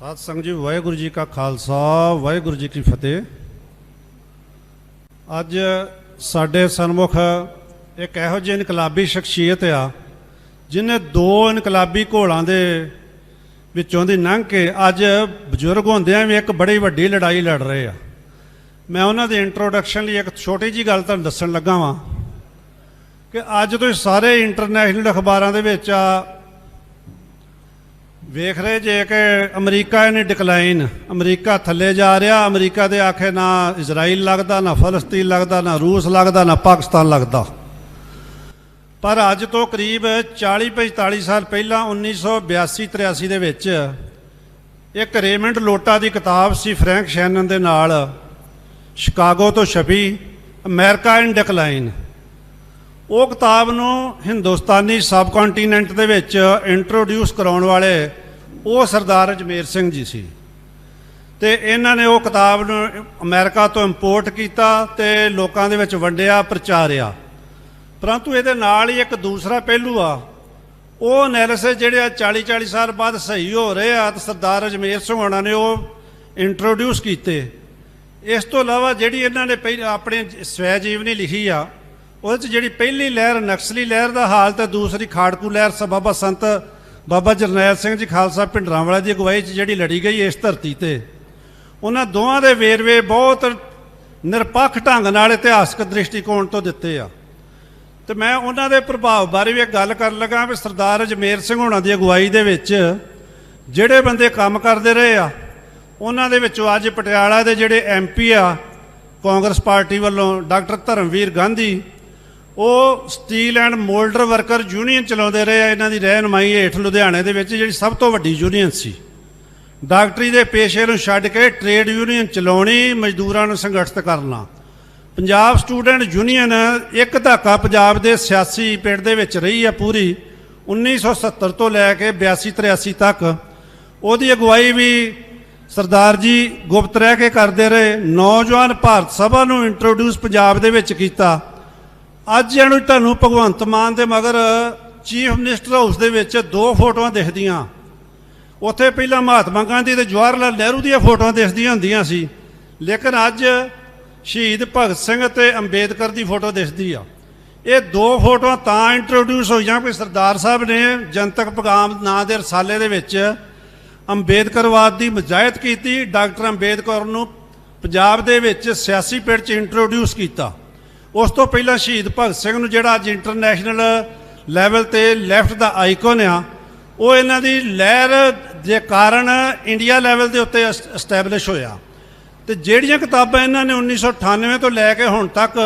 ਸਾਧ ਸੰਗਤ ਜੀ, ਵਾਹਿਗੁਰੂ ਜੀ ਕਾ ਖਾਲਸਾ, ਵਾਹਿਗੁਰੂ ਜੀ ਕੀ ਫਤਿਹ। ਅੱਜ ਸਾਡੇ ਸਨਮੁਖ ਇੱਕ ਇਹੋ ਜਿਹੀ ਇਨਕਲਾਬੀ ਸ਼ਖਸੀਅਤ ਆ ਜਿਨੇ ਦੋ ਇਨਕਲਾਬੀ ਘੋਲਾਂ ਦੇ ਵਿੱਚੋਂ ਦੀ ਲੰਘ ਕੇ ਅੱਜ ਬਜ਼ੁਰਗ ਹੁੰਦਿਆਂ ਵੀ ਇੱਕ ਬੜੀ ਵੱਡੀ ਲੜਾਈ ਲੜ ਰਹੇ ਆ। ਮੈਂ ਉਹਨਾਂ ਦੇ ਇੰਟਰੋਡਕਸ਼ਨ ਲਈ ਇੱਕ ਛੋਟੀ ਜੀ ਗੱਲ ਤੁਹਾਨੂੰ ਦੱਸਣ ਲੱਗਾ ਵਾਂ ਕਿ ਅੱਜ ਤੁਸੀਂ ਸਾਰੇ ਇੰਟਰਨੈਸ਼ਨਲ ਅਖਬਾਰਾਂ ਦੇ ਵਿੱਚ ਆ ਵੇਖ ਰਹੇ ਜੇ ਕਿ ਅਮਰੀਕਾ ਇਨ ਡਿਕਲਾਈਨ ਅਮਰੀਕਾ ਥੱਲੇ ਜਾ ਰਿਹਾ, ਅਮਰੀਕਾ ਦੇ ਆਖੇ ਨਾ ਇਜ਼ਰਾਈਲ ਲੱਗਦਾ, ਨਾ ਫਲਸਤੀਨ ਲੱਗਦਾ, ਨਾ ਰੂਸ ਲੱਗਦਾ, ਨਾ ਪਾਕਿਸਤਾਨ ਲੱਗਦਾ। ਪਰ ਅੱਜ ਤੋਂ ਕਰੀਬ 40 45 ਸਾਲ ਪਹਿਲਾਂ 1982 83 ਦੇ ਵਿੱਚ ਇੱਕ ਰੇਮੰਡ ਲੋਟਾ ਦੀ ਕਿਤਾਬ ਸੀ ਫਰੈਂਕ ਸ਼ੈਨਨ ਦੇ ਨਾਲ, ਸ਼ਿਕਾਗੋ ਤੋਂ ਛਪੀ, ਅਮਰੀਕਾ ਇਨ ਡਿਕਲਾਈਨ ਉਹ ਕਿਤਾਬ ਨੂੰ ਹਿੰਦੁਸਤਾਨੀ ਸਬ ਕੰਟੀਨੈਂਟ ਦੇ ਵਿੱਚ ਇੰਟਰੋਡਿਊਸ ਕਰਾਉਣ ਵਾਲੇ ਉਹ ਸਰਦਾਰ ਅਜਮੇਰ ਸਿੰਘ ਜੀ ਸੀ। ਤੇ ਇਹਨਾਂ ਨੇ ਉਹ ਕਿਤਾਬ ਨੂੰ ਅਮਰੀਕਾ ਤੋਂ ਇੰਪੋਰਟ ਕੀਤਾ ਤੇ ਲੋਕਾਂ ਦੇ ਵਿੱਚ ਵੰਡਿਆ, ਪ੍ਰਚਾਰਿਆ। ਪਰੰਤੂ ਇਹਦੇ ਨਾਲ ਹੀ ਇੱਕ ਦੂਸਰਾ ਪਹਿਲੂ ਆ। ਉਹ ਐਨਾਲਿਸਿਸ ਜਿਹੜੇ ਆ 40 40 ਸਾਲ ਬਾਅਦ ਸਹੀ ਹੋ ਰਹੇ ਆ ਤੇ ਸਰਦਾਰ ਅਜਮੇਰ ਸਿੰਘ ਹੋਣਾ ਨੇ ਉਹ ਇੰਟਰੋਡਿਊਸ ਕੀਤੇ। ਇਸ ਤੋਂ ਇਲਾਵਾ ਜਿਹੜੀ ਇਹਨਾਂ ਨੇ ਪਹਿਲਾਂ ਆਪਣੇ ਸਵੈ ਜੀਵਨੀ ਲਿਖੀ ਆ ਉਹਦੇ ਚ ਜਿਹੜੀ ਪਹਿਲੀ ਲਹਿਰ ਨਕਸਲੀ ਲਹਿਰ ਦਾ ਹਾਲ ਤੇ ਦੂਸਰੀ ਖਾੜਕੂ ਲਹਿਰ ਸ ਬਾਬਾ ਸੰਤ ਬਾਬਾ ਜਰਨੈਲ ਸਿੰਘ ਜੀ ਖਾਲਸਾ ਭਿੰਡਰਾਂਵਾਲਾ ਦੀ ਅਗਵਾਈ 'ਚ ਜਿਹੜੀ ਲੜੀ ਗਈ ਇਸ ਧਰਤੀ ਤੇ। ਉਹਨਾਂ ਦੋਵਾਂ ਦੇ ਵੇਰਵੇ ਬਹੁਤ ਨਿਰਪੱਖ ਢੰਗ ਨਾਲ ਇਤਿਹਾਸਕ ਦ੍ਰਿਸ਼ਟੀਕੋਣ ਤੋਂ ਦਿੱਤੇ ਆ। ਤੇ ਮੈਂ ਉਹਨਾਂ ਦੇ ਪ੍ਰਭਾਵ ਬਾਰੇ ਵੀ ਇੱਕ ਗੱਲ ਕਰਨ ਲੱਗਾ ਵੀ ਸਰਦਾਰ ਅਜਮੇਰ ਸਿੰਘ ਹੋਣਾ ਦੀ ਅਗਵਾਈ ਦੇ ਵਿੱਚ ਜਿਹੜੇ ਬੰਦੇ ਕੰਮ ਕਰਦੇ ਰਹੇ ਆ, ਉਹਨਾਂ ਦੇ ਵਿੱਚੋਂ ਅੱਜ ਪਟਿਆਲਾ ਦੇ ਜਿਹੜੇ ਐਮਪੀ ਆ, ਕਾਂਗਰਸ ਪਾਰਟੀ ਵੱਲੋਂ ਡਾਕਟਰ ਧਰਮਵੀਰ ਗਾਂਧੀ ਉਹ steel and moulder worker union ਚਲਾਉਂਦੇ ਰਹੇ ਆ, ਇਹਨਾਂ ਦੀ ਰਹਿਨਮਾਈ ਹੇਠ ਲੁਧਿਆਣੇ ਦੇ ਵਿੱਚ, ਜਿਹੜੀ ਸਭ ਤੋਂ ਵੱਡੀ ਯੂਨੀਅਨ ਸੀ। ਡਾਕਟਰੀ ਦੇ ਪੇਸ਼ੇ ਨੂੰ ਛੱਡ ਕੇ ਟ੍ਰੇਡ ਯੂਨੀਅਨ ਚਲਾਉਣੀ, ਮਜ਼ਦੂਰਾਂ ਨੂੰ ਸੰਗਠਿਤ ਕਰਨਾ। ਪੰਜਾਬ ਸਟੂਡੈਂਟ ਯੂਨੀਅਨ ਇੱਕ ਧਾਕਾ ਪੰਜਾਬ ਦੇ ਸਿਆਸੀ ਪਿੰਡ ਦੇ ਵਿੱਚ ਰਹੀ ਹੈ ਪੂਰੀ 1970 ਤੋਂ ਲੈ ਕੇ 82 83 ਤੱਕ। ਉਹਦੀ ਅਗਵਾਈ ਵੀ ਸਰਦਾਰ ਜੀ ਗੁਪਤ ਰਹਿ ਕੇ ਕਰਦੇ ਰਹੇ। ਨੌਜਵਾਨ ਭਾਰਤ ਸਭਾ ਨੂੰ ਇੰਟਰੋਡਿਊਸ ਪੰਜਾਬ ਦੇ ਵਿੱਚ ਕੀਤਾ। ਅੱਜ ਇਹਨੂੰ ਤੁਹਾਨੂੰ ਭਗਵੰਤ ਮਾਨ ਦੇ ਮਗਰ ਚੀਫ ਮਿਨਿਸਟਰ ਹਾਊਸ ਦੇ ਵਿੱਚ ਦੋ ਫੋਟੋਆਂ ਦਿਖਦੀਆਂ। ਉੱਥੇ ਪਹਿਲਾਂ ਮਹਾਤਮਾ ਗਾਂਧੀ ਤੇ ਜਵਾਹਰ ਲਾਲ ਨਹਿਰੂ ਦੀਆਂ ਫੋਟੋਆਂ ਦਿਖਦੀਆਂ ਹੁੰਦੀਆਂ ਸੀ। ਲੇਕਿਨ ਅੱਜ ਸ਼ਹੀਦ ਭਗਤ ਸਿੰਘ ਤੇ ਅੰਬੇਦਕਰ ਦੀ ਫੋਟੋ ਦਿਖਦੀ ਆ। ਇਹ ਦੋ ਫੋਟੋਆਂ ਤਾਂ ਇੰਟਰੋਡਿਊਸ ਹੋਈਆਂ ਕਿ ਸਰਦਾਰ ਸਾਹਿਬ ਨੇ ਜਨਤਕ ਪੈਗਾਮ ਨਾਂ ਦੇ ਰਸਾਲੇ ਦੇ ਵਿੱਚ ਅੰਬੇਦਕਰਵਾਦ ਦੀ ਮਜਾਇਤ ਕੀਤੀ, ਡਾਕਟਰ ਅੰਬੇਦਕਰ ਨੂੰ ਪੰਜਾਬ ਦੇ ਵਿੱਚ ਸਿਆਸੀ ਪਿੜ 'ਚ ਇੰਟਰੋਡਿਊਸ ਕੀਤਾ। ਉਸ ਤੋਂ ਪਹਿਲਾਂ ਸ਼ਹੀਦ ਭਗਤ ਸਿੰਘ ਨੂੰ ਜਿਹੜਾ ਅੱਜ ਇੰਟਰਨੈਸ਼ਨਲ ਲੈਵਲ ਤੇ ਲੈਫਟ ਦਾ ਆਈਕਨ ਆ, ਉਹ ਇਹਨਾਂ ਦੀ ਲਹਿਰ ਦੇ ਕਾਰਨ ਇੰਡੀਆ ਲੈਵਲ ਦੇ ਉੱਤੇ ਐਸਟੈਬਲਿਸ਼ ਹੋਇਆ। ਤੇ ਜਿਹੜੀਆਂ ਕਿਤਾਬਾਂ ਇਹਨਾਂ ਨੇ 1998 ਤੋਂ ਲੈ ਕੇ ਹੁਣ ਤੱਕ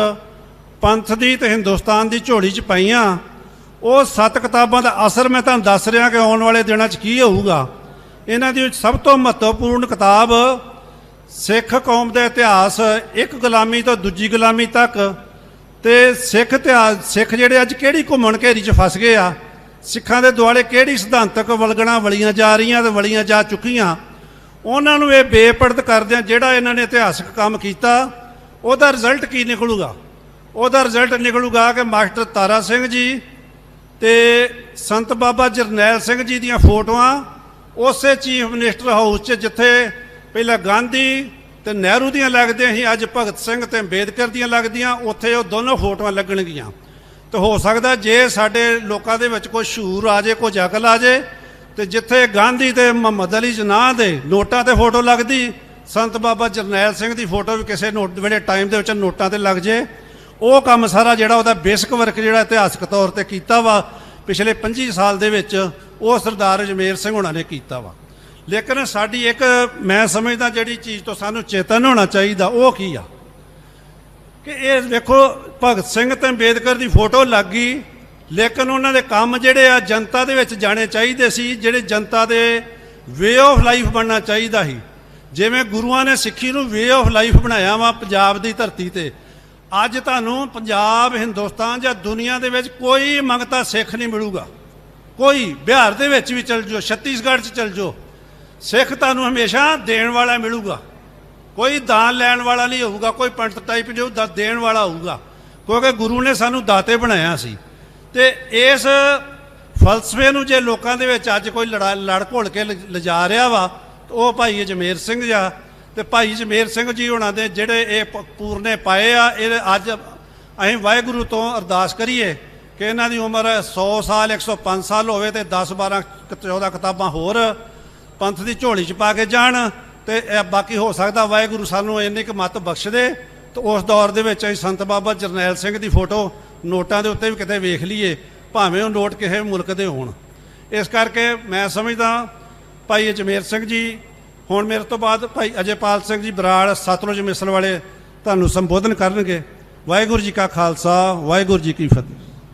ਪੰਥ ਦੀ ਤੇ ਹਿੰਦੁਸਤਾਨ ਦੀ ਝੋਲੀ 'ਚ ਪਾਈਆਂ, ਉਹ ਸੱਤ ਕਿਤਾਬਾਂ ਦਾ ਅਸਰ ਮੈਂ ਤੁਹਾਨੂੰ ਦੱਸ ਰਿਹਾ ਕਿ ਆਉਣ ਵਾਲੇ ਦਿਨਾਂ 'ਚ ਕੀ ਹੋਊਗਾ। ਇਹਨਾਂ ਦੀ ਸਭ ਤੋਂ ਮਹੱਤਵਪੂਰਨ ਕਿਤਾਬ ਸਿੱਖ ਕੌਮ ਦਾ ਇਤਿਹਾਸ, ਇੱਕ ਗੁਲਾਮੀ ਤੋਂ ਦੂਜੀ ਗੁਲਾਮੀ ਤੱਕ ਤੇ ਸਿੱਖ ਇਤਿਹਾਸ ਸਿੱਖ ਜਿਹੜੇ ਅੱਜ ਕਿਹੜੀ ਘੁੰਮਣ ਘੇਰੀ 'ਚ ਫਸ ਗਏ ਆ? ਸਿੱਖਾਂ ਦੇ ਦੁਆਲੇ ਕਿਹੜੀ ਸਿਧਾਂਤਕ ਵਲਗਣਾ ਵਲੀਆਂ ਜਾ ਰਹੀਆਂ ਤੇ ਵਲੀਆਂ ਜਾ ਚੁੱਕੀਆਂ? ਉਹਨਾਂ ਨੂੰ ਇਹ ਬੇਪਰਦ ਕਰਦਿਆਂ ਜਿਹੜਾ ਇਹਨਾਂ ਨੇ ਇਤਿਹਾਸਕ ਕੰਮ ਕੀਤਾ। ਉਹਦਾ ਰਿਜ਼ਲਟ ਕੀ ਨਿਕਲੂਗਾ? ਉਹਦਾ ਰਿਜ਼ਲਟ ਨਿਕਲੂਗਾ ਕਿ ਮਾਸਟਰ ਤਾਰਾ ਸਿੰਘ ਜੀ ਤੇ ਸੰਤ ਬਾਬਾ ਜਰਨੈਲ ਸਿੰਘ ਜੀ ਦੀਆਂ ਫੋਟੋਆਂ ਉਸੇ ਚੀਫ ਮਿਨਿਸਟਰ ਹਾਊਸ 'ਚ ਜਿੱਥੇ ਪਹਿਲਾਂ ਗਾਂਧੀ ਤੇ ਨਹਿਰੂ ਦੀਆਂ ਲੱਗਦੀਆਂ ਸੀ, ਅੱਜ ਭਗਤ ਸਿੰਘ ਤੇ ਅੰਬੇਦਕਰ ਦੀਆਂ ਲੱਗਦੀਆਂ, ਉੱਥੇ ਉਹ ਦੋਨੋਂ ਫੋਟੋਆਂ ਲੱਗਣਗੀਆਂ। ਤੇ ਹੋ ਸਕਦਾ ਜੇ ਸਾਡੇ ਲੋਕਾਂ ਦੇ ਵਿੱਚ ਕੋਈ ਸ਼ੂਰ ਆ ਜੇ, ਕੋਈ ਅਕਲ ਆ ਜੇ, ਤੇ ਜਿੱਥੇ ਗਾਂਧੀ ਤੇ ਮੁਹੰਮਦ ਅਲੀ ਜਨਾਹ ਦੇ ਨੋਟਾਂ ਤੇ ਫੋਟੋ ਲੱਗਦੀ, ਸੰਤ ਬਾਬਾ ਜਰਨੈਲ ਸਿੰਘ ਦੀ ਫੋਟੋ ਵੀ ਕਿਸੇ ਨੋਟ ਵੇਲੇ ਟਾਈਮ ਦੇ ਵਿੱਚ ਨੋਟਾਂ ਤੇ ਲੱਗ ਜੇ, ਉਹ ਕੰਮ ਸਾਰਾ ਜਿਹੜਾ ਉਹਦਾ ਬੇਸਿਕ ਵਰਕ ਜਿਹੜਾ ਇਤਿਹਾਸਕ ਤੌਰ ਤੇ ਕੀਤਾ ਵਾ, ਪਿਛਲੇ 25 ਸਾਲ ਦੇ ਵਿੱਚ ਉਹ ਸਰਦਾਰ ਅਜਮੇਰ ਸਿੰਘ ਹੋਣਾ ਨੇ ਕੀਤਾ ਵਾ। ਲੇਕਿਨ ਸਾਡੀ ਇੱਕ ਮੈਂ ਸਮਝਦਾ ਜਿਹੜੀ ਚੀਜ਼ ਤੋਂ ਸਾਨੂੰ ਚੇਤਨ ਹੋਣਾ ਚਾਹੀਦਾ, ਉਹ ਕੀ ਆ? ਕਿ ਇਹ ਵੇਖੋ, ਭਗਤ ਸਿੰਘ ਤੇ ਅੰਬੇਦਕਰ ਦੀ ਫੋਟੋ ਲੱਗ ਗਈ, ਲੇਕਿਨ ਉਹਨਾਂ ਦੇ ਕੰਮ ਜਿਹੜੇ ਆ ਜਨਤਾ ਦੇ ਵਿੱਚ ਜਾਣੇ ਚਾਹੀਦੇ ਸੀ, ਜਿਹੜੇ ਜਨਤਾ ਦੇ ਵੇ ਆਫ ਲਾਈਫ ਬਣਨਾ ਚਾਹੀਦਾ ਸੀ। ਜਿਵੇਂ ਗੁਰੂਆਂ ਨੇ ਸਿੱਖੀ ਨੂੰ ਵੇ ਆਫ ਲਾਈਫ ਬਣਾਇਆ ਵਾ ਪੰਜਾਬ ਦੀ ਧਰਤੀ ਤੇ। ਅੱਜ ਤੁਹਾਨੂੰ ਪੰਜਾਬ, ਹਿੰਦੁਸਤਾਨ ਜਾਂ ਦੁਨੀਆ ਦੇ ਵਿੱਚ ਕੋਈ ਮੰਗਤਾ ਸਿੱਖ ਨਹੀਂ ਮਿਲੂਗਾ। ਕੋਈ ਬਿਹਾਰ ਦੇ ਵਿੱਚ ਵੀ ਚਲ ਜਾਓ, ਛੱਤੀਸਗੜ੍ਹ 'ਚ ਚਲ ਜਾਓ ਸਿੱਖ ਤੁਹਾਨੂੰ ਹਮੇਸ਼ਾ ਦੇਣ ਵਾਲਾ ਮਿਲੂਗਾ। ਕੋਈ ਦਾਨ ਲੈਣ ਵਾਲਾ ਨਹੀਂ ਹੋਊਗਾ, ਕੋਈ ਪੰਡਤ ਟਾਈਪ ਨਹੀਂ ਹੋਊਗਾ ਦੇਣ ਵਾਲਾ ਹੋਊਗਾ। ਕਿਉਂਕਿ ਗੁਰੂ ਨੇ ਸਾਨੂੰ ਦਾਤੇ ਬਣਾਇਆ ਸੀ। ਤੇ ਇਸ ਫਲਸਫੇ ਨੂੰ ਜੇ ਲੋਕਾਂ ਦੇ ਵਿੱਚ ਅੱਜ ਕੋਈ ਲੜਾ, ਲੜ ਘੋਲ ਕੇ ਲ- ਲਿਜਾ ਰਿਹਾ ਵਾ ਉਹ ਭਾਈ ਜਮੇਰ ਸਿੰਘ ਜਾ ਤੇ ਭਾਈ ਜਮੇਰ ਸਿੰਘ ਜੀ ਉਹਨਾਂ ਦੇ ਜਿਹੜੇ ਇਹ ਪੂਰਨੇ ਪਾਏ ਆ, ਇਹ ਅੱਜ ਅਸੀਂ ਵਾਹਿਗੁਰੂ ਤੋਂ ਅਰਦਾਸ ਕਰੀਏ ਕਿ ਇਹਨਾਂ ਦੀ ਉਮਰ 100 ਸਾਲ 105 ਸਾਲ ਹੋਵੇ ਤੇ 10 12 14 ਕਿਤਾਬਾਂ ਹੋਰ ਪੰਥ ਦੀ ਝੋਲੀ ਚ ਪਾ ਕੇ ਜਾਣ ਤੇ ਬਾਕੀ ਹੋ ਸਕਦਾ ਵਾਹਿਗੁਰੂ ਸਾਨੂੰ ਇੰਨੀ ਕੁ ਮੱਤ ਬਖਸ਼ ਦੇ। ਤੇ ਉਸ ਦੌਰ ਦੇ ਵਿੱਚ ਅਸੀਂ ਸੰਤ ਬਾਬਾ ਜਰਨੈਲ ਸਿੰਘ ਦੀ ਫੋਟੋ ਨੋਟਾਂ ਦੇ ਉੱਤੇ ਵੀ ਕਿਤੇ ਵੇਖ ਲਈਏ, ਭਾਵੇਂ ਉਹ ਨੋਟ ਕਿਸੇ ਮੁਲਕ ਦੇ ਹੋਣ। ਇਸ ਕਰਕੇ ਮੈਂ ਸਮਝਦਾ ਭਾਈ ਅਜਮੇਰ ਸਿੰਘ ਜੀ, ਹੁਣ ਮੇਰੇ ਤੋਂ ਬਾਅਦ ਭਾਈ ਅਜੇਪਾਲ ਸਿੰਘ ਜੀ ਬਰਾੜ ਸਤਲੁਜ ਮਿਸਲ ਵਾਲੇ ਤੁਹਾਨੂੰ ਸੰਬੋਧਨ ਕਰਨਗੇ। ਵਾਹਿਗੁਰੂ ਜੀ ਕਾ ਖਾਲਸਾ, ਵਾਹਿਗੁਰੂ ਜੀ ਕੀ ਫਤਿਹ।